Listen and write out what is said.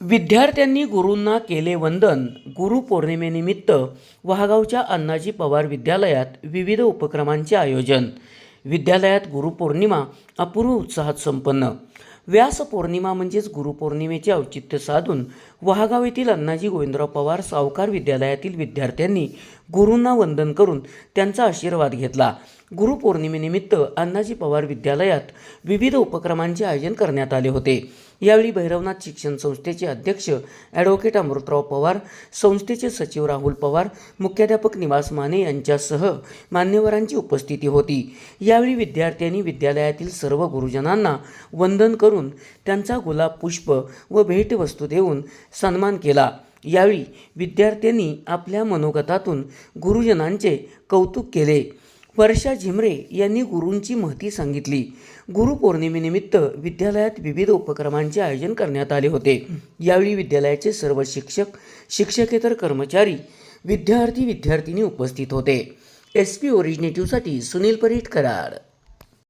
विद्यार्थ्यांनी गुरूंना केले वंदन. गुरुपौर्णिमेनिमित्त वहागावच्या अण्णाजी पवार विद्यालयात विविध उपक्रमांचे आयोजन. विद्यालयात गुरुपौर्णिमा अपूर्व उत्साहात संपन्न. व्यास पौर्णिमा म्हणजेच गुरुपौर्णिमेचे औचित्य साधून वहागाव येथील अण्णाजी गोविंदराव पवार सावकार विद्यालयातील विद्यार्थ्यांनी गुरूंना वंदन करून त्यांचा आशीर्वाद घेतला. गुरुपौर्णिमेनिमित्त अण्णाजी पवार विद्यालयात विविध उपक्रमांचे आयोजन करण्यात आले होते. यावेळी भैरवनाथ शिक्षण संस्थेचे अध्यक्ष ॲडव्होकेट अमृतराव पवार संस्थेचे सचिव राहुल पवार मुख्याध्यापक निवास माने यांच्यासह मान्यवरांची उपस्थिती होती. यावेळी विद्यार्थ्यांनी विद्यालयातील सर्व गुरुजनांना वंदन करून त्यांचा गुलाब पुष्प व भेटवस्तू देऊन सन्मान केला. यावेळी विद्यार्थ्यांनी आपल्या मनोगतातून गुरुजनांचे कौतुक केले. वर्षा झिमरे यांनी गुरूंची महती सांगितली. गुरुपौर्णिमेनिमित्त विद्यालयात विविध उपक्रमांचे आयोजन करण्यात आले होते. यावेळी विद्यालयाचे सर्व शिक्षक शिक्षकेतर कर्मचारी विद्यार्थी विद्यार्थिनी उपस्थित होते. एस पी ओरिजिनेटिव्हसाठी सुनील परीट कराड.